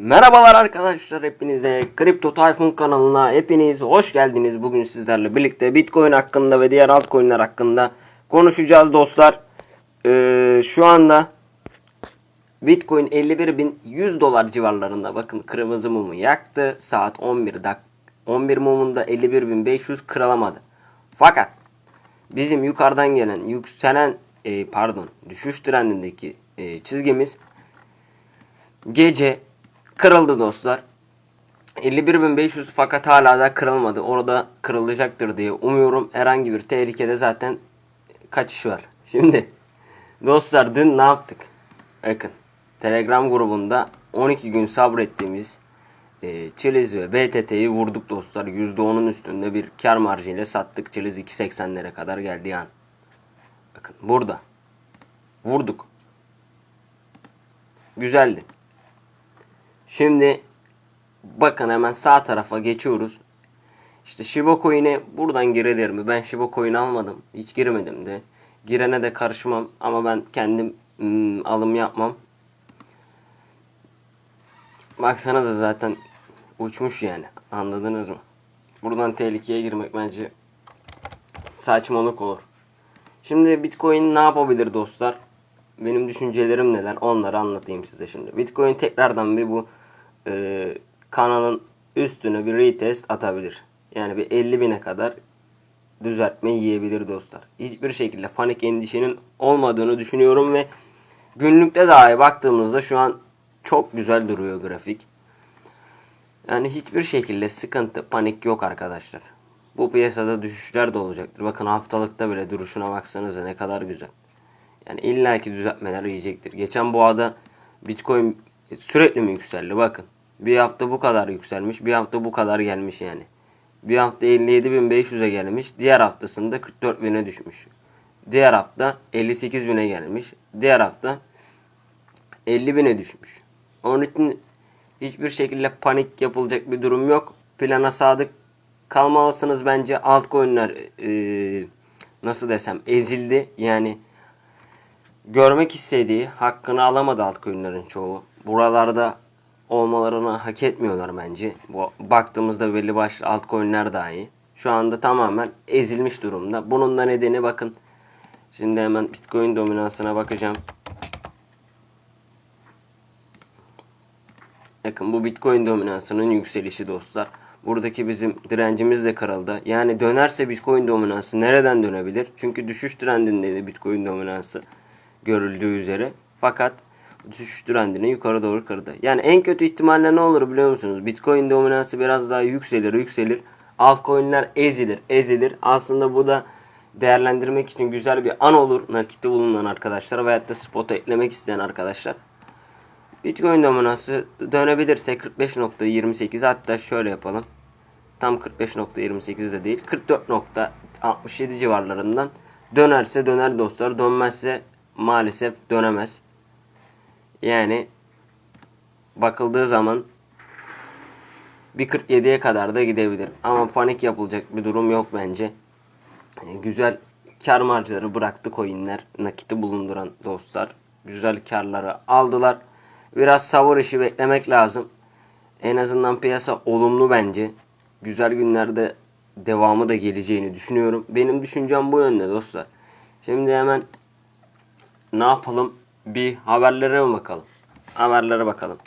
Merhabalar arkadaşlar hepinize Kripto Tayfun kanalına hepiniz hoş geldiniz. Bugün sizlerle birlikte Bitcoin hakkında ve diğer altcoin'ler hakkında konuşacağız dostlar. Ee, şu anda Bitcoin 51.100 dolar civarlarında bakın kırmızı mumu yaktı. Saat 11 dak 11 mumunda 51.500 kırılamadı. Fakat bizim yukarıdan gelen yükselen e, pardon düşüş trendindeki e, çizgimiz gece kırıldı dostlar. 51.500 fakat hala da kırılmadı. Orada kırılacaktır diye umuyorum. Herhangi bir tehlikede zaten kaçış var. Şimdi dostlar dün ne yaptık? Bakın Telegram grubunda 12 gün sabrettiğimiz e, Chiliz ve BTT'yi vurduk dostlar. %10'un üstünde bir kar marjıyla sattık. Chiliz 2.80'lere kadar geldiği an. Bakın burada. Vurduk. Güzeldi. Şimdi bakın hemen sağ tarafa geçiyoruz. İşte Shiba Coin'e buradan girilir mi? Ben Shiba Coin almadım. Hiç girmedim de. Girene de karışmam ama ben kendim ım, alım yapmam. Baksanıza zaten uçmuş yani. Anladınız mı? Buradan tehlikeye girmek bence saçmalık olur. Şimdi Bitcoin ne yapabilir dostlar? Benim düşüncelerim neler? Onları anlatayım size şimdi. Bitcoin tekrardan bir bu e, kanalın üstüne bir retest atabilir. Yani bir 50 bine kadar düzeltme yiyebilir dostlar. Hiçbir şekilde panik endişenin olmadığını düşünüyorum ve günlükte dahi baktığımızda şu an çok güzel duruyor grafik. Yani hiçbir şekilde sıkıntı, panik yok arkadaşlar. Bu piyasada düşüşler de olacaktır. Bakın haftalıkta bile duruşuna baksanıza ne kadar güzel. Yani illaki düzeltmeler yiyecektir. Geçen boğada Bitcoin sürekli mi yükseldi? Bakın. Bir hafta bu kadar yükselmiş. Bir hafta bu kadar gelmiş yani. Bir hafta 57.500'e gelmiş. Diğer haftasında 44.000'e düşmüş. Diğer hafta 58.000'e gelmiş. Diğer hafta 50.000'e düşmüş. Onun için hiçbir şekilde panik yapılacak bir durum yok. Plana sadık kalmalısınız bence. Altcoin'ler ee, nasıl desem ezildi. Yani görmek istediği hakkını alamadı altcoin'lerin çoğu. Buralarda olmalarını hak etmiyorlar bence. Bu baktığımızda belli başlı altcoin'ler dahi şu anda tamamen ezilmiş durumda. Bunun da nedeni bakın. Şimdi hemen Bitcoin dominansına bakacağım. Bakın bu Bitcoin dominansının yükselişi dostlar. Buradaki bizim direncimiz de kırıldı. Yani dönerse Bitcoin dominansı nereden dönebilir? Çünkü düşüş trendindeydi Bitcoin dominansı görüldüğü üzere. Fakat düşüş yukarı doğru kırdı. Yani en kötü ihtimalle ne olur biliyor musunuz? Bitcoin dominansı biraz daha yükselir, yükselir. Altcoin'ler ezilir, ezilir. Aslında bu da değerlendirmek için güzel bir an olur nakitte bulunan arkadaşlar veyahut da spot'a eklemek isteyen arkadaşlar. Bitcoin dominansı dönebilirse 45.28 hatta şöyle yapalım. Tam 45.28 de değil. 44.67 civarlarından dönerse döner dostlar. Dönmezse maalesef dönemez. Yani bakıldığı zaman bir 47'ye kadar da gidebilir. Ama panik yapılacak bir durum yok bence. E, Güzel kar marjları bıraktı coinler. Nakiti bulunduran dostlar. Güzel karları aldılar. Biraz sabır işi beklemek lazım. En azından piyasa olumlu bence. Güzel günlerde devamı da geleceğini düşünüyorum. Benim düşüncem bu yönde dostlar. Şimdi hemen ne yapalım? Bir haberlere mi bakalım? Haberlere bakalım.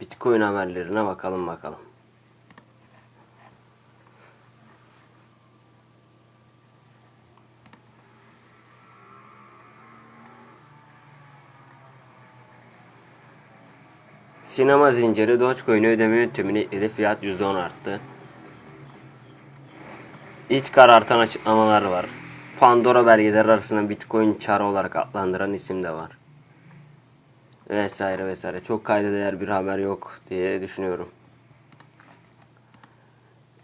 Bitcoin haberlerine bakalım bakalım. Sinema zinciri Dogecoin'e ödeme yöntemini ekledi. Fiyat %10 arttı. İç karartan açıklamalar var. Pandora belgeleri arasında Bitcoin çarı olarak adlandıran isim de var. Vesaire vesaire. Çok kayda değer bir haber yok diye düşünüyorum.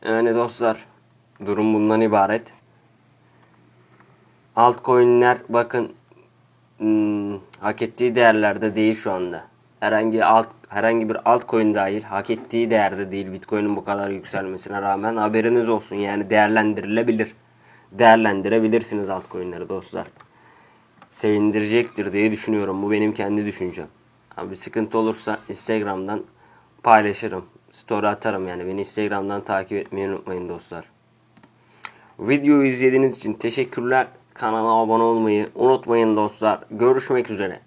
Yani dostlar durum bundan ibaret. Altcoin'ler bakın hmm, hak ettiği değerlerde değil şu anda. Herhangi alt herhangi bir altcoin dahil hak ettiği değerde değil Bitcoin'in bu kadar yükselmesine rağmen haberiniz olsun yani değerlendirilebilir. Değerlendirebilirsiniz altcoin'leri dostlar. sevindirecektir diye düşünüyorum. Bu benim kendi düşüncem. Abi sıkıntı olursa Instagram'dan paylaşırım. Story atarım yani. Beni Instagram'dan takip etmeyi unutmayın dostlar. Videoyu izlediğiniz için teşekkürler. Kanala abone olmayı unutmayın dostlar. Görüşmek üzere.